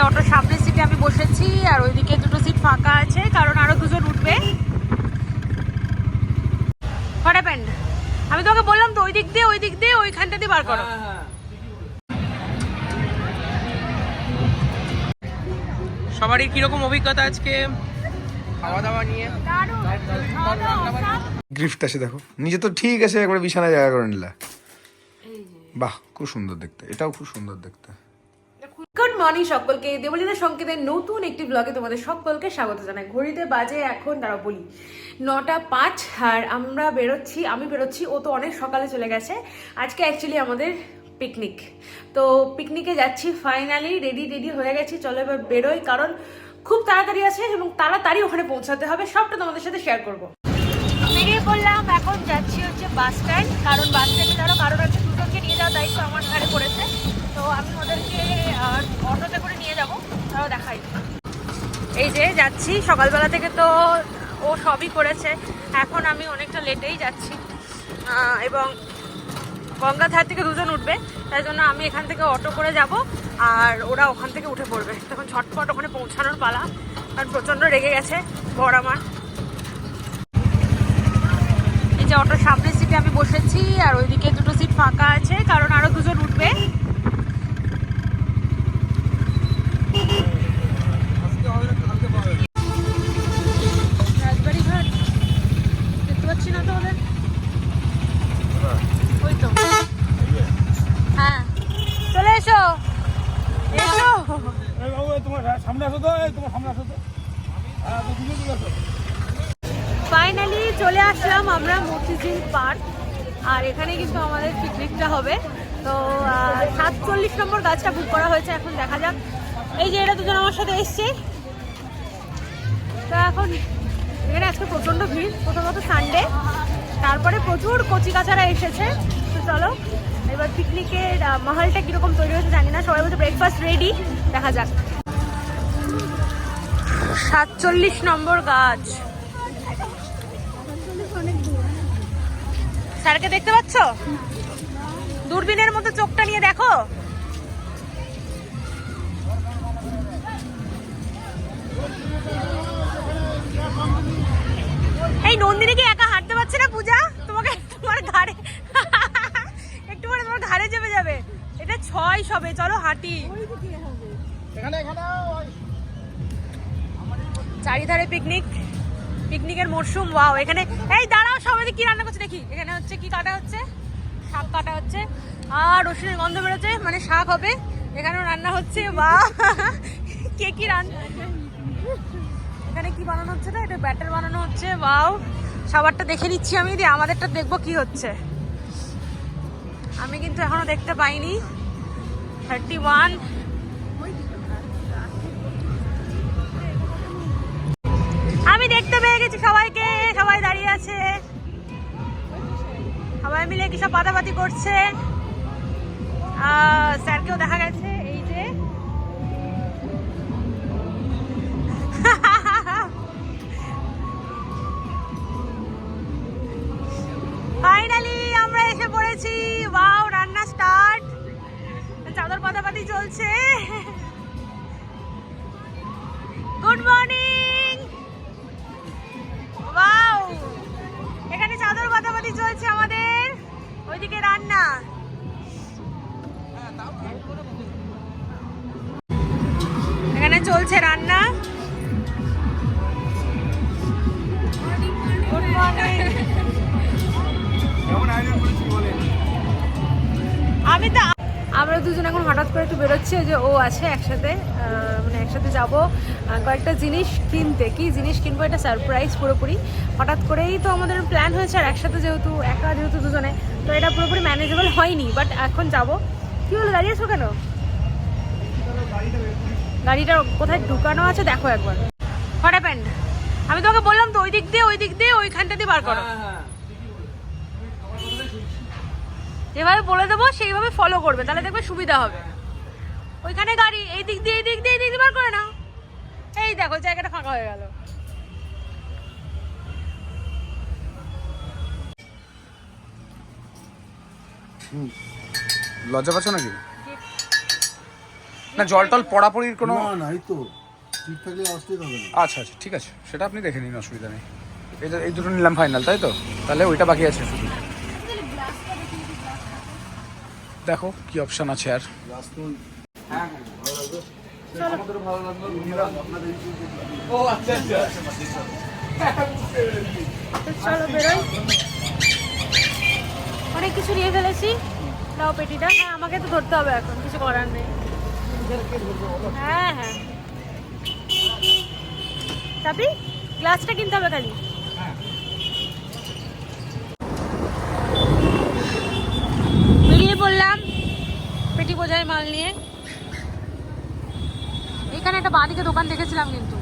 যে অটোর সামনের সিটে আমি বসেছি আর ওইদিকে দুটো সিট ফাঁকা আছে কারণ আরও দুজন উঠবে। হোয়াট হ্যাপেন্ড আমি তোকে বললাম তো ওই দিক দিয়ে ওই দিক দিয়ে ওইখানটা দিয়ে বার করো। সবারই কীরকম অভিজ্ঞতা আজকে? খাওয়া দাওয়া নিয়ে গিফট আছে দেখো নিজে তো ঠিক আছে একবার বিছানায় জায়গা করে নিলা। বাহ খুব সুন্দর দেখতে এটাও খুব সুন্দর দেখতে। মর্নিং সকলকে। দেবলীনা সংকেতের নতুন একটি ব্লগে তোমাদের সকলকে স্বাগত জানাই। ঘড়িতে বাজে এখন দাঁড়া বলি, নটা পাঁচ, আর আমরা বেরোচ্ছি, আমি বেরোচ্ছি, ও তো অনেক সকালে চলে গেছে। আজকে অ্যাকচুয়ালি আমাদের পিকনিক তো পিকনিকে যাচ্ছি ফাইনালি রেডি রেডি হয়ে গেছি। চলো এবার বেরোই, কারণ খুব তাড়াতাড়ি আছে এবং তাড়াতাড়ি ওখানে পৌঁছাতে হবে। সবটা তোমাদের সাথে শেয়ার করব। বেরিয়ে পড়লাম, এখন যাচ্ছি হচ্ছে বাস স্ট্যান্ড কারণ বাস স্ট্যান্ডে ধরো কারণ হচ্ছে দুজনকে নিয়ে যাওয়ার দায়িত্ব আমার ঘরে পড়েছে। তো আমি ওদেরকে অটোতে করে নিয়ে যাব, তারাও দেখাই। এই যে যাচ্ছি, সকালবেলা থেকে তো ও সবই করেছে। এখন আমি অনেকটা লেটেই যাচ্ছি। এবং গঙ্গাধার থেকে দুজন উঠবে, তাই জন্য আমি এখান থেকে অটো করে যাব, আর ওরা ওখান থেকে উঠে পড়বে। তখন ঝটপট ওখানে পৌঁছানোর পালা, কারণ প্রচণ্ড রেগে গেছে বর আমার। এই যে অটোর সামনের সিটে আমি বসেছি, আর ওইদিকে দুটো সিট ফাঁকা আছে, কারণ আরও দুজন উঠবে রাজবাড়ি ঘাট দেখতে পাচ্ছি না তো ওদের ওই তো হ্যাঁ চলে এসো এসো তোমার সামনে আসো তো এই তোমার সামনে আসো তো হ্যাঁ, তো দুজন চলে আসো। ফাইনালি চলে আসলাম আমরা মতিঝিল পার্ক, আর এখানে কিন্তু আমাদের পিকনিকটা হবে। তো সাতচল্লিশ নম্বর গাছটা বুক করা হয়েছে, এখন দেখা যাক। এই যে এটা দুজন আমার সাথে এসছে। তো এখন এখানে আজকে প্রচণ্ড ভিড়, প্রথমত সানডে তারপরে প্রচুর কচি কাচারা এসেছে। তো চলো, এবার পিকনিকের মহলটা কীরকম তৈরি হয়েছে জানি না, সবাই বলছে ব্রেকফাস্ট রেডি দেখা যাক। সাতচল্লিশ নম্বর গাছ। স্যারকে দেখতে পাচ্ছ? দূরবীনের মতো চোখটা নিয়ে দেখো। এই নন্দিনী কি একা হাঁটতে পারছে না পূজা? তোমাকে তোমার ঘাড়ে একটু পরে তোমার ঘাড়ে চেপে যাবে। এটা ছয় সবে চলো হাঁটি। চারিধারে পিকনিক পিকনিকের মরশুম, ওয়াও, এখানে এই দাঁড়াও, সবাই কি রান্না করছে, দেখি। এখানে হচ্ছে কি কাটা হচ্ছে? শাক কাটা হচ্ছে। আর রসুনের গন্ধ বেরোচ্ছে মানে শাক হবে। এখানেও রান্না হচ্ছে বা কে কি রান্না এখানে কি বানানো হচ্ছে না? এটা ব্যাটার বানানো হচ্ছে, ওয়াও। সবারটা দেখে নিচ্ছি আমি, দিয়ে আমাদেরটা দেখব কি হচ্ছে। আমি কিন্তু এখনও দেখতে পাইনি। Thirty one. গেছি সবাইকে, সবাই দাঁড়িয়ে আছে। সবাই মিলে কি সব পাতাপাতি করছে? স্যারকেও দেখা গেছে, এই যে। ফাইনালি আমরা এসে পড়েছি। রান্না স্টার্ট চাদর পাতাপাতি চলছে। চলছে আমাদের? ওইদিকে রান্না। এখানে চলছে রান্না। বেরোচ্ছি যে ও আছে একসাথে মানে একসাথে যাব। কয়েকটা জিনিস কিনতে। কি জিনিস কিনবো এটা সারপ্রাইজ পুরোপুরি। হঠাৎ করেই তো আমাদের প্ল্যান হয়েছে আর একসাথে যেহেতু একা যেহেতু দুজনে তো এটা পুরোপুরি ম্যানেজেবল হয়নি বাট এখন যাব। কি হলো দাঁড়িয়েছো কেন? গাড়িটা কোথায় ঢুকানো আছে দেখো একবার। হোয়াট হ্যাপেন্ড আমি তোকে বললাম তো ওই দিক দিয়ে ওই দিক দিয়ে ওইখানটা দিয়ে বার করো। যেভাবে বলে দেবো সেইভাবে ফলো করবে তাহলে দেখবে সুবিধা হবে। ওইখানে গাড়ি এই দিক দিয়ে এই দিক দিয়ে এই দিক দিয়ে বার করে নাও। এই দেখো জায়গাটা ফাঁকা হয়ে গেল। লজ্জা পাচ্ছ নাকি? না জল টল পড়াপড়ির কোনো না না এই তো। ঠিক থাকলে অসুবিধা হবে আচ্ছা আচ্ছা ঠিক আছে। সেটা আপনি দেখে নিন অসুবিধা নেই। এটা এই দুটো নিলাম ফাইনাল তাই তো? তাহলে ওইটা বাকি আছে শুধু। দেখো কি অপশন আছে আর। চলো অনেক কিছু নিয়ে ফেলেছি। লাউ পেটিটা। হ্যাঁ আমাকে তো ধরতে হবে এখন, কিছু করার নেই। হ্যাঁ হ্যাঁ। চাপি গ্লাসটা কিনতে হবে খালি। বেরিয়ে পড়লাম পেটি বোঝায় মাল নিয়ে। এখানে একটা বাঁদিকে দোকান দেখেছিলাম কিন্তু।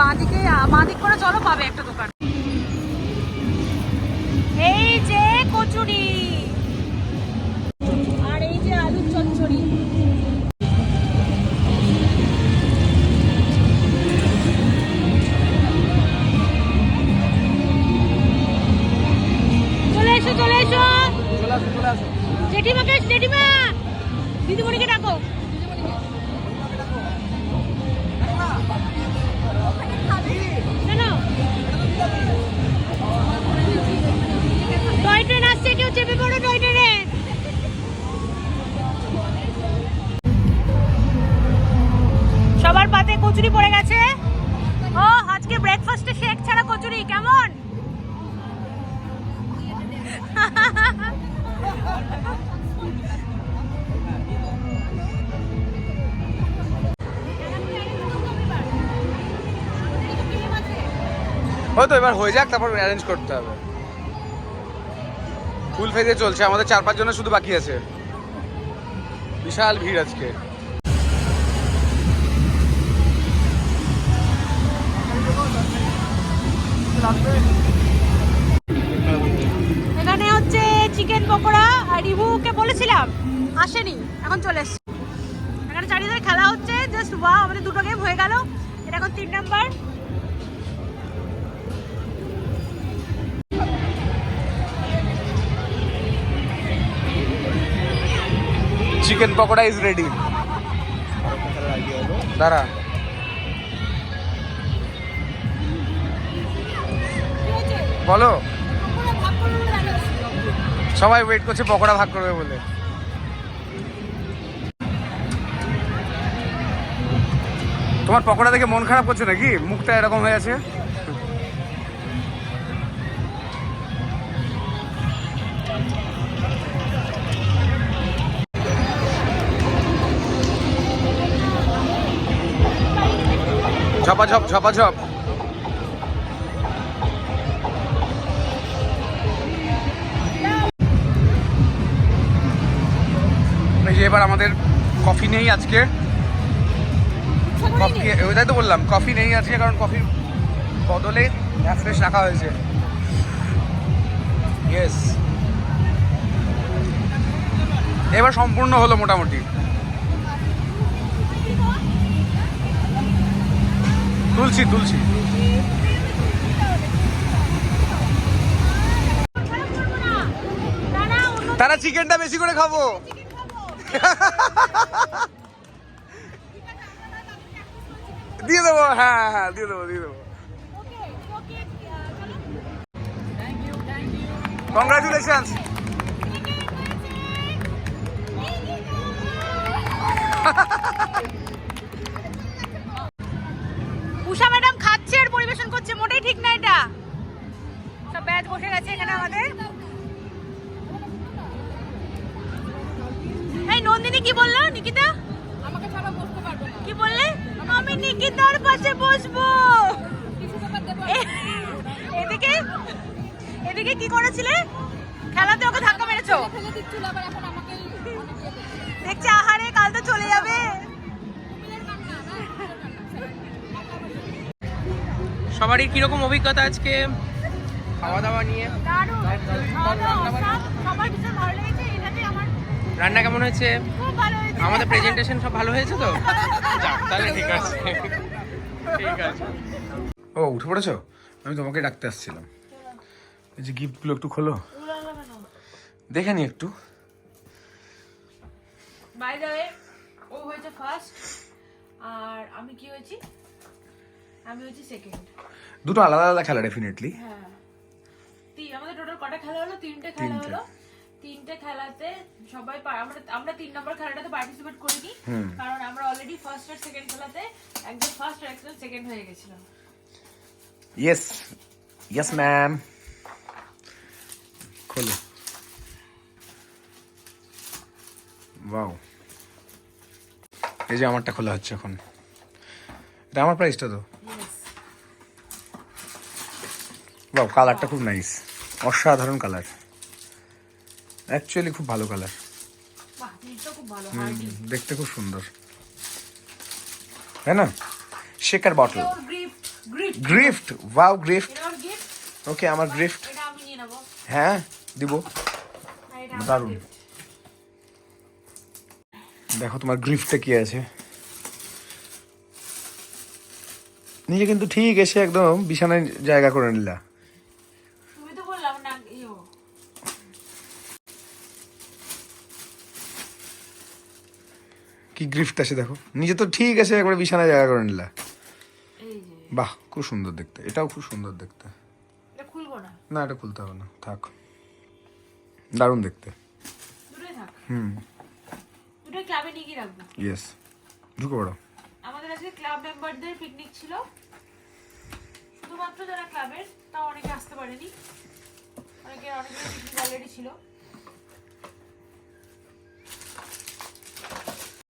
বাঁদিকে, বাঁদিক করে চলো পাবে একটা দোকান। এই যে কচুরি। জেঠিমাকে জেঠিমা দিদিমণিকে ডাকো। টয় ট্রেন আসছে, কেউ চেপে ট্রেনে। সবার পাতে কচুরি পড়ে গেছে। হয়তো এবার হয়ে যাক, তারপর অ্যারেঞ্জ করতে হবে। ফুল ফেজে চলছে, আমাদের চার পাঁচ জনের শুধু বাকি আছে। বিশাল ভিড় আজকে। এখানে হচ্ছে চিকেন পকোড়া আর রিভুকে বলেছিলাম, আসেনি, এখন চলে এসছে। এখানে চারিদিকে খেলা হচ্ছে জাস্ট ওয়া আমাদের দুটো গেম হয়ে গেল। এটা এখন তিন number chicken pakora is ready দাঁড়া। বলো। সবাই ওয়েট করছে, পকোড়া ভাগ করবে বলে। তোমার পকোড়া দেখে মন খারাপ করছে নাকি? মুখটা এরকম হয়ে আছে? ঝপাঝপ ঝপাঝপ এই যে এবার আমাদের কফি নেই আজকে। কফি, ওইটাই তো বললাম, কফি নেই আজকে কারণ কফির বদলে ফ্রেশ রাখা হয়েছে। এবার সম্পূর্ণ হলো মোটামুটি। তুলছি তুলছি। তারা চিকেনটা বেশি করে খাব। দিয়ে দেবো হ্যাঁ হ্যাঁ দিয়ে দেবো দিয়ে দেবো। কংগ্রাচুলেশনস উষা ম্যাডাম খাচ্ছে আর পরিবেশন করছে মোটেই ঠিক না এটা। সব ব্যাচ বসে গেছে এখানে আমাদের। এই নন্দিনী কি বলল নিকিতা? আমাকে ছাড়া বসতে পারবে না। কি বললে? আমি নিকিতার পাশে বসবো। এদিকে এদিকে কি করেছিলে? খেলাতে ওকে ধাক্কা মেরেছো? দেখছি আহারে কাল তো চলে যাবে। সবারই কীরকম অভিজ্ঞতা আজকে? খাওয়া দাওয়া নিয়ে রান্না কেমন হয়েছে? খুব ভালো হয়েছে। আমাদের প্রেজেন্টেশন সব ভালো হয়েছে তো? তাহলে ঠিক আছে। ঠিক আছে। ও উঠে পড়েছো? আমি তোমাকে ডাকতে আসছিলাম। এই যে গিফটগুলো একটু খোলো। দেখে নি একটু। বাই দ্য ওয়ে ও হয়েছে ফার্স্ট আর আমি কি হয়েছি? আমি হয়েছি সেকেন্ড দুটো আলাদা আলাদা খেলা ডেফিনেটলি হ্যাঁ। আমাদের টোটাল কটা খেলা হলো? তিনটে খেলা। হলো। তিনটে খেলাতে সবাই আমরা আমরা তিন নম্বর খেলাটাতে পার্টিসিপেট করিনি। কারণ আমরা অলরেডি ফার্স্ট আর সেকেন্ড খেলাতে একজন ফার্স্ট আর একজন সেকেন্ড হয়ে গেছিল ইয়েস ইয়েস ম্যাম খোলো। বাও এই যে আমারটা খোলা হচ্ছে এখন। এটা আমার প্রাইসটা তো। বাও কালারটা খুব নাইস অসাধারণ কালার অ্যাকচুয়ালি খুব ভালো কালার বাহ দেখতে খুব সুন্দর। তাই না? Shaker bottle gift wow gift okay আমার গ্রিফট নেব। হ্যাঁ দিব। আর দারুণ। দেখো তোমার গ্রিফটে কি আছে। নিজে কিন্তু ঠিক এসে একদম বিছানায় জায়গা করে নিলা তুমি তো বললাম না ইয়ো কি গ্রিফট আছে দেখো। নিজে তো ঠিক আছে একবার বিছানায় জায়গা করে নিলা। বাহ খুব সুন্দর দেখতে। এটাও খুব সুন্দর দেখতে। না? এটা খুলতে হবে না। থাক। দারুণ দেখতে। হুম। ক্লাবে নিয়ে গিয়ে রাখব? ইয়েস ঢুকে পড়ো। আমাদের আজকে ক্লাব মেম্বারদের পিকনিক ছিল। শুধুমাত্র যারা ক্লাবের তাও অনেকে আসতে পারেনি। অনেকে পিকনিক অলরেডি ছিল।